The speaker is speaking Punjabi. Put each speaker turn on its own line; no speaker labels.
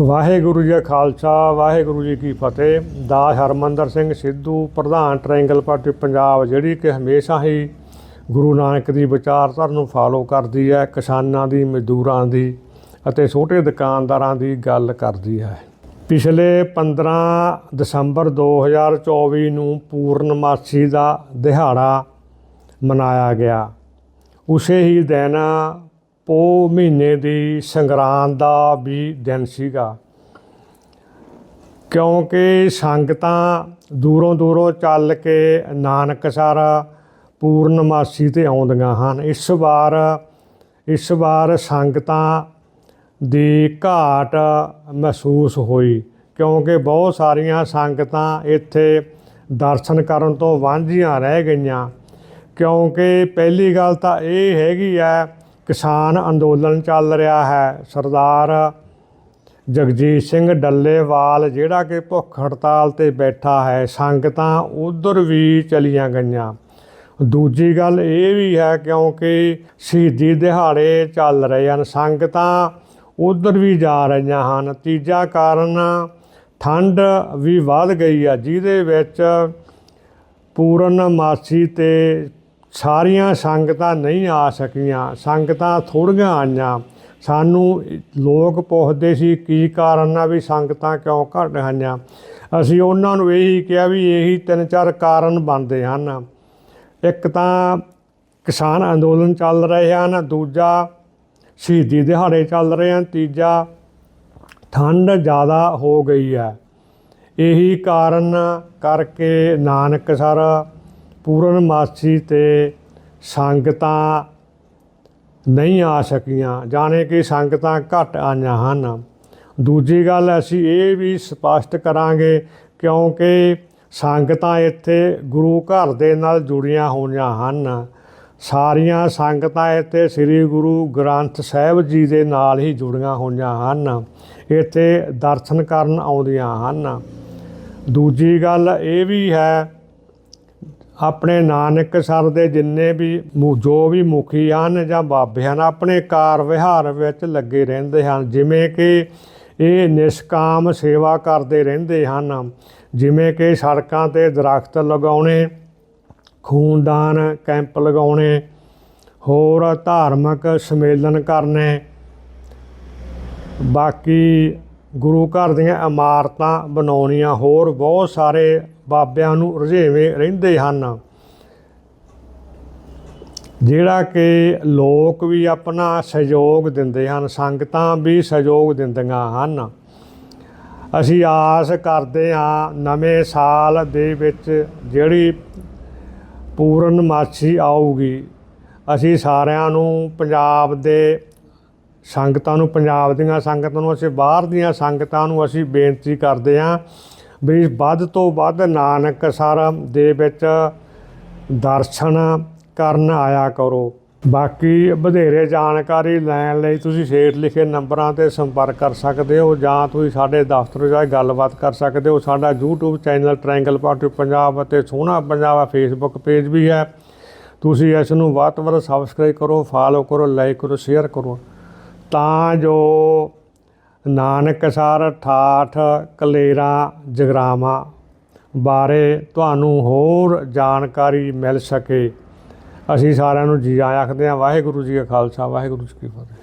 ਵਾਹਿਗੁਰੂ ਜੀ ਕਾ ਖਾਲਸਾ, ਵਾਹਿਗੁਰੂ ਜੀ ਕੀ ਫਤਿਹ। ਦਾਸ ਹਰਮੰਦਰ ਸਿੰਘ ਸਿੱਧੂ, ਪ੍ਰਧਾਨ ਟ੍ਰਾਇੰਗਲ ਪਾਰਟੀ ਪੰਜਾਬ, ਜਿਹੜੀ ਕਿ ਹਮੇਸ਼ਾ ਹੀ ਗੁਰੂ ਨਾਨਕ ਦੀ ਵਿਚਾਰਧਾਰਾ ਨੂੰ ਫਾਲੋ ਕਰਦੀ ਹੈ, ਕਿਸਾਨਾਂ ਦੀ, ਮਜ਼ਦੂਰਾਂ ਦੀ ਅਤੇ ਛੋਟੇ ਦੁਕਾਨਦਾਰਾਂ ਦੀ ਗੱਲ ਕਰਦੀ ਹੈ। ਪਿਛਲੇ 15 ਦਸੰਬਰ 2024 ਨੂੰ ਪੂਰਨਮਾਸੀ ਦਾ ਦਿਹਾੜਾ ਮਨਾਇਆ ਗਿਆ। ਉਸੇ ਹੀ ਦਿਨ ਪੋ ਮਹੀਨੇ ਦੀ ਸੰਗਰਾਂਦ ਦਾ ਵੀ ਦਿਨ ਸੀਗਾ। ਕਿਉਂਕਿ ਸੰਗਤਾਂ ਦੂਰੋਂ ਦੂਰੋਂ ਚੱਲ ਕੇ ਨਾਨਕਸਰ ਪੂਰਨਮਾਸੀ ਤੇ ਆਉਂਦੀਆਂ ਹਨ। ਇਸ ਵਾਰ ਇਸ ਵਾਰ ਸੰਗਤਾਂ ਦੀ ਘਾਟ ਮਹਿਸੂਸ ਹੋਈ, ਕਿਉਂਕਿ ਬਹੁਤ ਸਾਰੀਆਂ ਸੰਗਤਾਂ ਇੱਥੇ ਦਰਸ਼ਨ ਕਰਨ ਤੋਂ ਵਾਂਝੀਆਂ ਰਹਿ ਗਈਆਂ। ਕਿਉਂਕਿ ਪਹਿਲੀ ਗੱਲ ਤਾਂ ਇਹ ਹੈਗੀ ਆ ਕਿਸਾਨ ਅੰਦੋਲਨ ਚੱਲ ਰਿਹਾ ਹੈ। ਸਰਦਾਰ ਜਗਜੀਤ ਸਿੰਘ ਡੱਲੇਵਾਲ, ਜਿਹੜਾ ਕਿ ਭੁੱਖ ਹੜਤਾਲ ਤੇ ਬੈਠਾ ਹੈ, ਸੰਗਤਾਂ ਉਧਰ ਵੀ ਚਲੀਆਂ ਗਈਆਂ। ਦੂਜੀ ਗੱਲ ਇਹ ਵੀ ਹੈ, ਕਿਉਂਕਿ ਸ਼ਹੀਦੀ ਦਿਹਾੜੇ ਚੱਲ ਰਹੇ ਹਨ, ਸੰਗਤਾਂ ਉਧਰ ਵੀ ਜਾ ਰਹੀਆਂ ਹਨ। ਤੀਜਾ ਕਾਰਨ ਠੰਡ ਵੀ ਵੱਧ ਗਈ ਆ ਜਿਹਦੇ ਵਿੱਚ ਪੂਰਨ ਮਾਸੀ ਤੇ ਸਾਰੀਆਂ ਸੰਗਤਾਂ ਨਹੀਂ ਆ ਸਕੀਆਂ, ਸੰਗਤਾਂ ਥੋੜ੍ਹੀਆਂ ਆਈਆਂ। ਸਾਨੂੰ ਲੋਕ ਪੁੱਛਦੇ ਸੀ, ਕੀ ਕਾਰਨ ਆ ਵੀ ਸੰਗਤਾਂ ਕਿਉਂ ਘੱਟ ਆਈਆਂ? ਅਸੀਂ ਉਹਨਾਂ ਨੂੰ ਇਹੀ ਕਿਹਾ ਵੀ ਇਹੀ ਤਿੰਨ ਚਾਰ ਕਾਰਨ ਬਣਦੇ ਹਨ। ਇੱਕ ਤਾਂ ਕਿਸਾਨ ਅੰਦੋਲਨ ਚੱਲ ਰਹੇ ਹਨ, ਦੂਜਾ ਸ਼ਹੀਦੀ ਦਿਹਾੜੇ ਚੱਲ ਰਹੇ ਹਨ, ਤੀਜਾ ਠੰਡ ਜ਼ਿਆਦਾ ਹੋ ਗਈ ਹੈ। ਇਹੀ ਕਾਰਨ ਕਰਕੇ ਨਾਨਕ ਸਰ ਪੂਰਨਮਾਸੀ ਤੇ ਸੰਗਤਾਂ ਨਹੀਂ ਆ ਸਕੀਆਂ। ਜਾਣੇ ਕਿ ਸੰਗਤਾਂ ਘੱਟ ਆਈਆਂ ਹਨ। ਦੂਜੀ ਗੱਲ, ਅਸੀਂ ਇਹ ਵੀ ਸਪਸ਼ਟ ਕਰਾਂਗੇ, ਕਿਉਂਕਿ ਸੰਗਤਾਂ ਇੱਥੇ ਗੁਰੂ ਘਰ ਦੇ ਨਾਲ ਜੁੜੀਆਂ ਹੋਈਆਂ ਹਨ। ਸਾਰੀਆਂ ਸੰਗਤਾਂ ਇੱਥੇ ਸ੍ਰੀ ਗੁਰੂ ਗ੍ਰੰਥ ਸਾਹਿਬ ਜੀ ਦੇ ਨਾਲ ਹੀ ਜੁੜੀਆਂ ਹੋਈਆਂ ਹਨ। ਇੱਥੇ ਦਰਸ਼ਨ ਕਰਨ ਆਉਂਦੀਆਂ ਹਨ। ਦੂਜੀ ਗੱਲ ਇਹ ਵੀ ਹੈ ਆਪਣੇ ਨਾਨਕ ਸਰ ਦੇ ਜਿੰਨੇ ਵੀ ਮੁ- ਜੋ ਵੀ ਮੁਖੀ ਹਨ ਜਾਂ ਬਾਬੇ ਹਨ, ਆਪਣੇ ਕਾਰ ਵਿਹਾਰ ਵਿੱਚ ਲੱਗੇ ਰਹਿੰਦੇ ਹਨ। ਜਿਵੇਂ ਕਿ ਇਹ ਨਿਸ਼ਕਾਮ ਸੇਵਾ ਕਰਦੇ ਰਹਿੰਦੇ ਹਨ। ਜਿਵੇਂ ਕਿ ਸੜਕਾਂ ਤੇ ਦਰਖਤ ਲਗਾਉਣੇ, ਖੂਨਦਾਨ ਕੈਂਪ ਲਗਾਉਣੇ, ਹੋਰ ਧਾਰਮਿਕ ਸੰਮੇਲਨ ਕਰਨੇ। ਬਾਕੀ ਗੁਰੂ ਘਰ ਦੀਆਂ ਇਮਾਰਤਾਂ ਬਣਾਉਣੀਆਂ, ਹੋਰ ਬਹੁਤ ਸਾਰੇ ਬਾਬਿਆਂ ਨੂੰ ਰੁਝੇਵੇਂ ਰਹਿੰਦੇ ਹਨ। ਜਿਹੜਾ ਕਿ ਲੋਕ ਵੀ ਆਪਣਾ ਸਹਿਯੋਗ ਦਿੰਦੇ ਹਨ, ਸੰਗਤਾਂ ਵੀ ਸਹਿਯੋਗ ਦਿੰਦੀਆਂ ਹਨ। ਅਸੀਂ ਆਸ ਕਰਦੇ ਹਾਂ, ਨਵੇਂ ਸਾਲ ਦੇ ਵਿੱਚ ਜਿਹੜੀ ਪੂਰਨਮਾਸੀ ਆਊਗੀ, ਅਸੀਂ ਸਾਰਿਆਂ ਨੂੰ ਪੰਜਾਬ ਦੇ ਸੰਗਤਾਂ ਨੂੰ, ਪੰਜਾਬ ਦੀਆਂ ਸੰਗਤਾਂ ਨੂੰ, ਅਸੀਂ ਬਾਹਰ ਦੀਆਂ ਸੰਗਤਾਂ ਨੂੰ ਅਸੀਂ ਬੇਨਤੀ ਕਰਦੇ ਹਾਂ ਵੀ ਵੱਧ ਤੋਂ ਵੱਧ ਨਾਨਕ ਸਰ ਦੇ ਵਿੱਚ ਦਰਸ਼ਨ ਕਰਨ ਆਇਆ ਕਰੋ। ਬਾਕੀ ਵਧੇਰੇ ਜਾਣਕਾਰੀ ਲੈਣ ਲਈ ਤੁਸੀਂ ਹੇਠ ਲਿਖੇ ਨੰਬਰਾਂ ਤੇ ਸੰਪਰਕ ਕਰ ਸਕਦੇ ਹੋ ਜਾਂ ਤੁਸੀਂ ਸਾਡੇ ਦਫ਼ਤਰ ਜਾ ਕੇ ਗੱਲਬਾਤ ਕਰ ਸਕਦੇ ਹੋ। ਸਾਡਾ YouTube channel triangle party Punjab ਅਤੇ ਸੋਹਣਾ ਪੰਜਾਬ ਫੇਸਬੁੱਕ ਪੇਜ ਵੀ ਹੈ। ਤੁਸੀਂ ਇਸ ਨੂੰ ਵੱਧ ਤੋਂ ਵੱਧ ਸਬਸਕ੍ਰਾਈਬ ਕਰੋ ਫਾਲੋ ਕਰੋ ਲਾਈਕ ਕਰੋ ਸ਼ੇਅਰ ਕਰੋ। ਤਾਂ ਜੋ ਨਾਨਕਸਰ ਠਾਠ ਕਲੇਰਾ ਜਗਰਾਵਾਂ ਬਾਰੇ ਤੁਹਾਨੂੰ ਹੋਰ ਜਾਣਕਾਰੀ ਮਿਲ ਸਕੇ। ਅਸੀਂ ਸਾਰਿਆਂ ਨੂੰ ਜੀ ਆਇਆਂ ਆਖਦੇ ਹਾਂ, ਵਾਹਿਗੁਰੂ ਜੀ ਕਾ ਖਾਲਸਾ, ਵਾਹਿਗੁਰੂ ਜੀ ਕੀ ਫਤਿਹ।